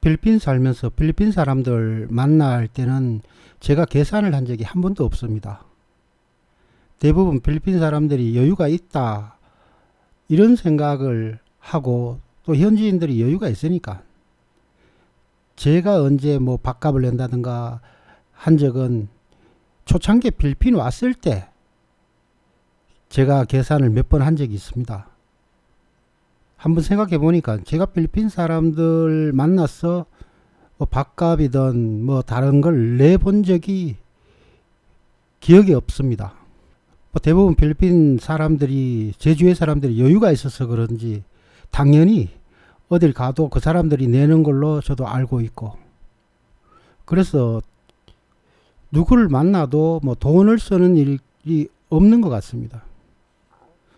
필리핀 살면서 필리핀 사람들 만날 때는 제가 계산을 한 적이 한 번도 없습니다. 대부분 필리핀 사람들이 여유가 있다 이런 생각을 하고 또 현지인들이 여유가 있으니까 제가 언제 뭐 밥값을 낸다든가 한 적은 초창기 필리핀 왔을 때 제가 계산을 몇 번 한 적이 있습니다. 한번 생각해 보니까 제가 필리핀 사람들 만나서 뭐 밥값이든 뭐 다른 걸 내본 적이 기억이 없습니다. 뭐 대부분 필리핀 사람들이 제주의 사람들이 여유가 있어서 그런지 당연히 어딜 가도 그 사람들이 내는 걸로 저도 알고 있고 그래서 누구를 만나도 뭐 돈을 쓰는 일이 없는 것 같습니다.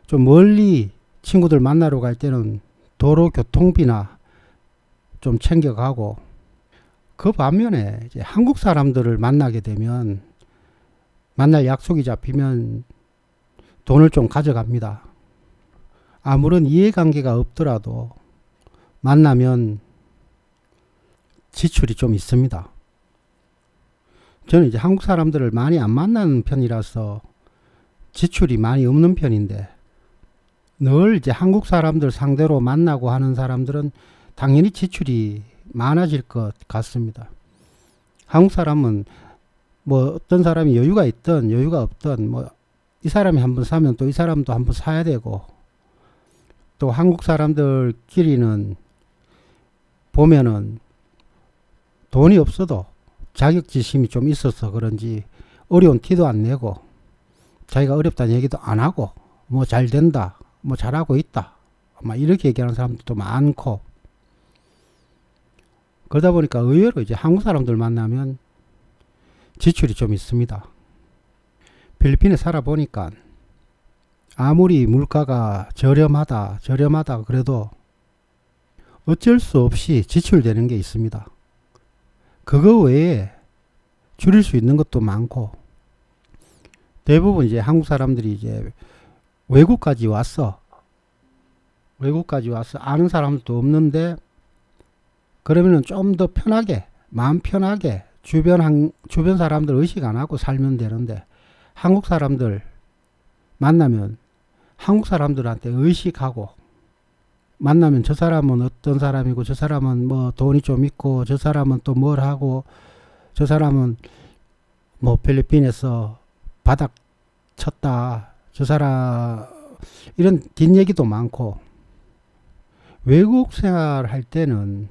좀 멀리 친구들 만나러 갈 때는 도로 교통비나 좀 챙겨가고 그 반면에 이제 한국 사람들을 만나게 되면 만날 약속이 잡히면 돈을 좀 가져갑니다. 아무런 이해관계가 없더라도 만나면 지출이 좀 있습니다. 저는 이제 한국 사람들을 많이 안 만나는 편이라서 지출이 많이 없는 편인데 늘 이제 한국 사람들 상대로 만나고 하는 사람들은 당연히 지출이 많아질 것 같습니다. 한국 사람은 뭐 어떤 사람이 여유가 있든 여유가 없든 뭐 이 사람이 한번 사면 또 이 사람도 한번 사야 되고 또 한국 사람들끼리는 보면은 돈이 없어도 자격지심이 좀 있어서 그런지 어려운 티도 안 내고 자기가 어렵다는 얘기도 안 하고 뭐 잘 된다 뭐 잘하고 있다 막 이렇게 얘기하는 사람들도 많고 그러다 보니까 의외로 이제 한국 사람들 만나면 지출이 좀 있습니다. 필리핀에 살아보니까 아무리 물가가 저렴하다, 저렴하다 그래도 어쩔 수 없이 지출되는 게 있습니다. 그거 외에 줄일 수 있는 것도 많고 대부분 이제 한국 사람들이 이제 외국까지 왔어. 외국까지 와서 아는 사람도 없는데 그러면은 좀 더 편하게 마음 편하게 주변 한, 주변 사람들 의식 안 하고 살면 되는데 한국 사람들 만나면 한국 사람들한테 의식하고 만나면 저 사람은 어떤 사람이고 저 사람은 뭐 돈이 좀 있고 저 사람은 또 뭘 하고 저 사람은 뭐 필리핀에서 바닥 쳤다 저 사람 이런 뒷얘기도 많고 외국 생활할 때는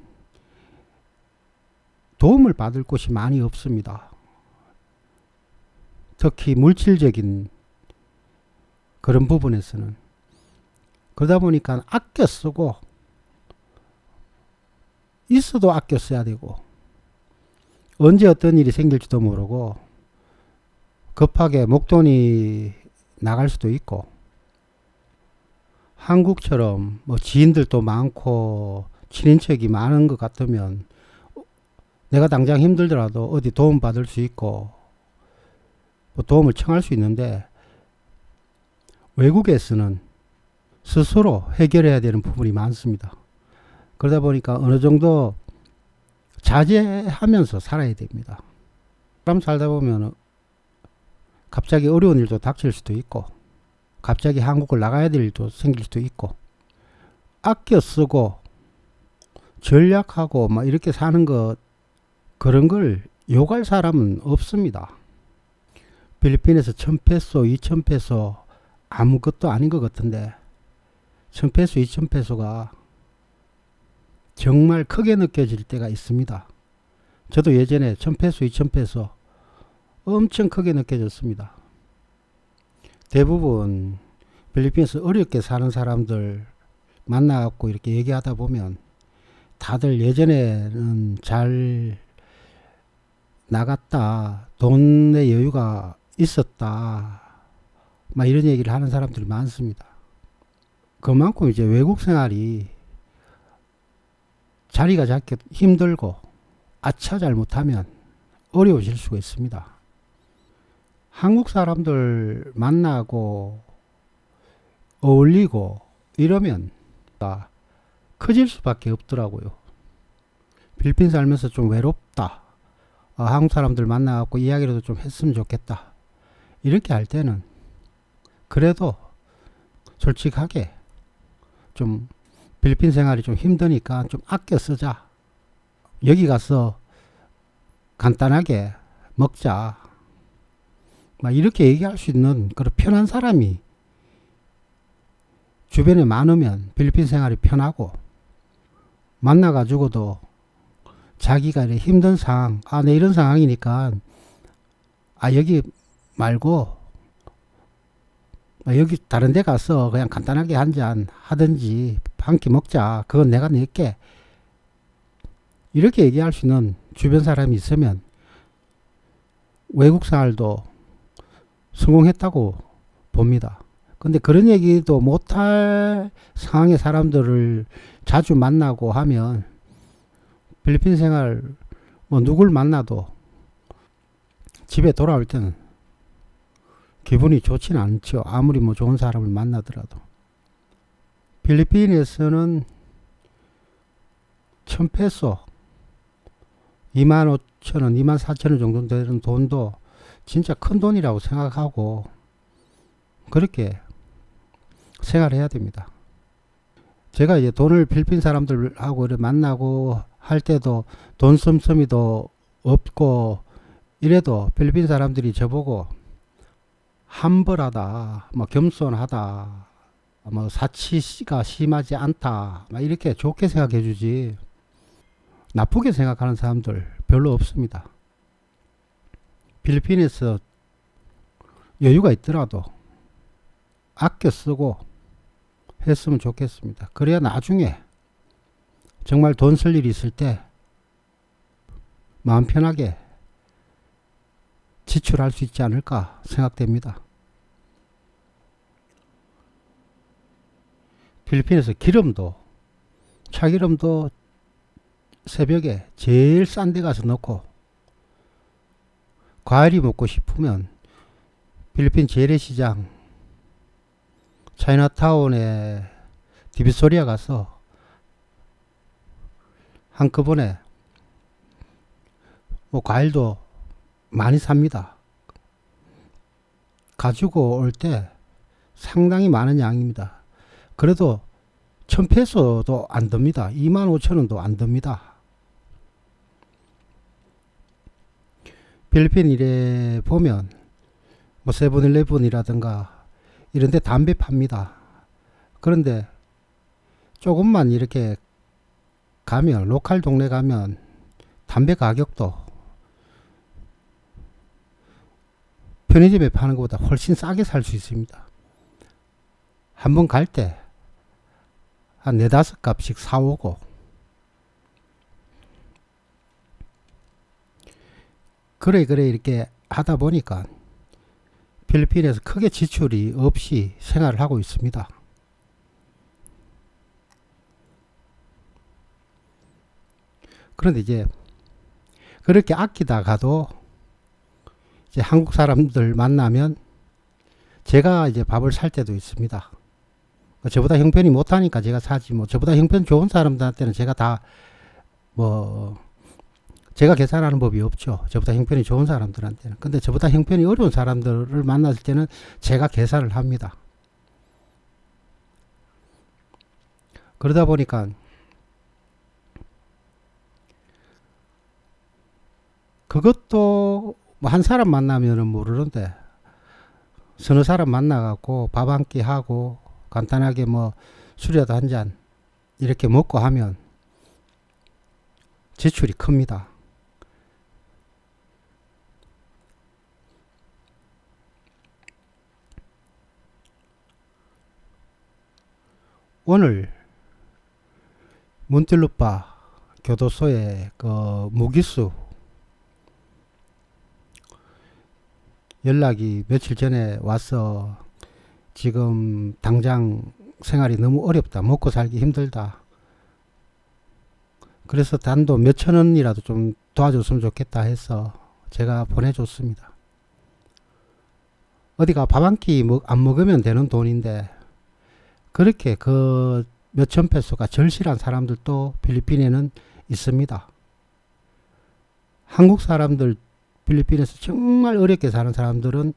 도움을 받을 곳이 많이 없습니다. 특히 물질적인 그런 부분에서는 그러다 보니까 아껴 쓰고 있어도 아껴 써야 되고 언제 어떤 일이 생길지도 모르고 급하게 목돈이 나갈 수도 있고 한국처럼 뭐 지인들도 많고 친인척이 많은 것 같으면 내가 당장 힘들더라도 어디 도움 받을 수 있고 뭐 도움을 청할 수 있는데 외국에서는 스스로 해결해야 되는 부분이 많습니다. 그러다 보니까 어느 정도 자제하면서 살아야 됩니다. 사람 살다 보면 갑자기 어려운 일도 닥칠 수도 있고 갑자기 한국을 나가야 될 일도 생길 수도 있고 아껴 쓰고 전략하고 막 이렇게 사는 것 그런 걸 요구할 사람은 없습니다. 필리핀에서 1000페소, 2000페소 아무것도 아닌 것 같은데 1000페소, 2000페소가 정말 크게 느껴질 때가 있습니다. 저도 예전에 1000페소, 2000페소 엄청 크게 느껴졌습니다. 대부분 필리핀에서 어렵게 사는 사람들 만나갖고 이렇게 얘기하다 보면 다들 예전에는 잘 나갔다. 돈의 여유가 있었다. 막 이런 얘기를 하는 사람들이 많습니다. 그만큼 이제 외국 생활이 자리가 잡기 힘들고 아차 잘못하면 어려워질 수가 있습니다. 한국 사람들 만나고 어울리고 이러면 커질 수밖에 없더라고요. 필리핀 살면서 좀 외롭다. 어, 한국 사람들 만나갖고 이야기라도 좀 했으면 좋겠다. 이렇게 할 때는 그래도 솔직하게 좀 필리핀 생활이 좀 힘드니까 좀 아껴 쓰자. 여기 가서 간단하게 먹자. 막 이렇게 얘기할 수 있는 그런 편한 사람이 주변에 많으면 필리핀 생활이 편하고 만나가지고도 자기가 이렇게 힘든 상황, 아, 내 이런 상황이니까 아, 여기 말고 아, 여기 다른 데 가서 그냥 간단하게 한 잔 하든지 한 끼 먹자. 그건 내가 낼게. 이렇게 얘기할 수 있는 주변 사람이 있으면 외국 생활도 성공했다고 봅니다. 근데 그런 얘기도 못할 상황의 사람들을 자주 만나고 하면 필리핀 생활 뭐 누굴 만나도 집에 돌아올 때는 기분이 좋지는 않죠. 아무리 뭐 좋은 사람을 만나더라도. 필리핀에서는 1000페소 2만 5천 원, 2만 4천 원 정도 되는 돈도 진짜 큰 돈이라고 생각하고 그렇게 생활해야 됩니다. 제가 이제 돈을 필리핀 사람들하고 만나고 할 때도 돈 씀씀이도 없고 이래도 필리핀 사람들이 저보고 함벌하다, 뭐 겸손하다, 뭐 사치가 심하지 않다, 막 이렇게 좋게 생각해 주지 나쁘게 생각하는 사람들 별로 없습니다. 필리핀에서 여유가 있더라도 아껴 쓰고 했으면 좋겠습니다. 그래야 나중에 정말 돈 쓸 일이 있을 때 마음 편하게 지출할 수 있지 않을까 생각됩니다. 필리핀에서 기름도 차기름도 새벽에 제일 싼 데 가서 넣고 과일이 먹고 싶으면 필리핀 재래시장 차이나타운에 디비소리아 가서 한꺼번에 뭐 과일도 많이 삽니다. 가지고 올 때 상당히 많은 양입니다. 그래도 천페소도 안 듭니다. 2만 5천 원도 안 듭니다. 필리핀 일에 보면 뭐 세븐일레븐이라든가 이런 데 담배 팝니다. 그런데 조금만 이렇게 가면 로컬 동네 가면 담배 가격도 편의점에 파는 것보다 훨씬 싸게 살 수 있습니다. 한번 갈 때 한 네다섯 값씩 사오고 그래 그래 이렇게 하다 보니까 필리핀에서 크게 지출이 없이 생활을 하고 있습니다. 그런데 이제 그렇게 아끼다가도 이제 한국 사람들 만나면 제가 이제 밥을 살 때도 있습니다. 저보다 형편이 못하니까 제가 사지 뭐 저보다 형편 좋은 사람들한테는 제가 다 뭐 제가 계산하는 법이 없죠. 저보다 형편이 좋은 사람들한테는. 근데 저보다 형편이 어려운 사람들을 만났을 때는 제가 계산을 합니다. 그러다 보니까 그것도 뭐 한 사람 만나면은 모르는데 서너 사람 만나갖고 밥 한 끼 하고 간단하게 뭐 술이라도 한 잔 이렇게 먹고 하면 지출이 큽니다. 오늘 문틸루파 교도소의 그 무기수 연락이 며칠 전에 와서 지금 당장 생활이 너무 어렵다. 먹고 살기 힘들다. 그래서 단도 몇천 원이라도 좀 도와줬으면 좋겠다 해서 제가 보내줬습니다. 어디가 밥 한 끼 안 먹으면 되는 돈인데 그렇게 그 몇천 페소가 절실한 사람들도 필리핀에는 있습니다. 한국 사람들 필리핀에서 정말 어렵게 사는 사람들은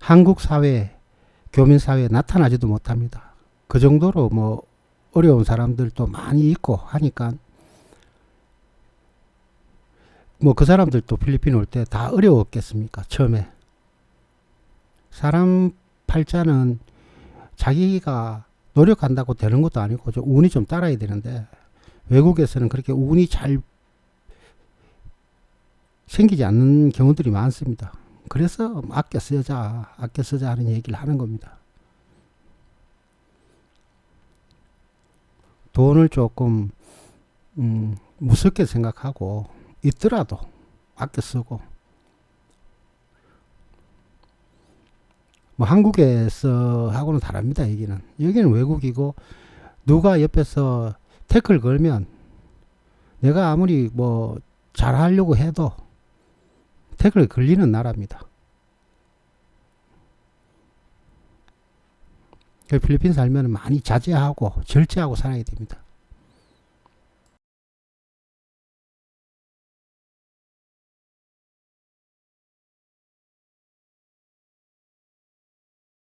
한국 사회, 교민 사회에 나타나지도 못합니다. 그 정도로 뭐 어려운 사람들도 많이 있고 하니까 뭐 그 사람들도 필리핀 올 때 다 어려웠겠습니까? 처음에. 사람 팔자는 자기가 노력한다고 되는 것도 아니고 좀 운이 좀 따라야 되는데 외국에서는 그렇게 운이 잘 생기지 않는 경우들이 많습니다. 그래서 아껴 쓰자, 아껴 쓰자 하는 얘기를 하는 겁니다. 돈을 조금 음, 무섭게 생각하고 있더라도 아껴 쓰고 뭐 한국에서 하고는 다릅니다. 여기는 여기는 외국이고 누가 옆에서 태클 걸면 내가 아무리 뭐 잘하려고 해도 태클 걸리는 나라입니다. 그 필리핀 살면 많이 자제하고 절제하고 살아야 됩니다.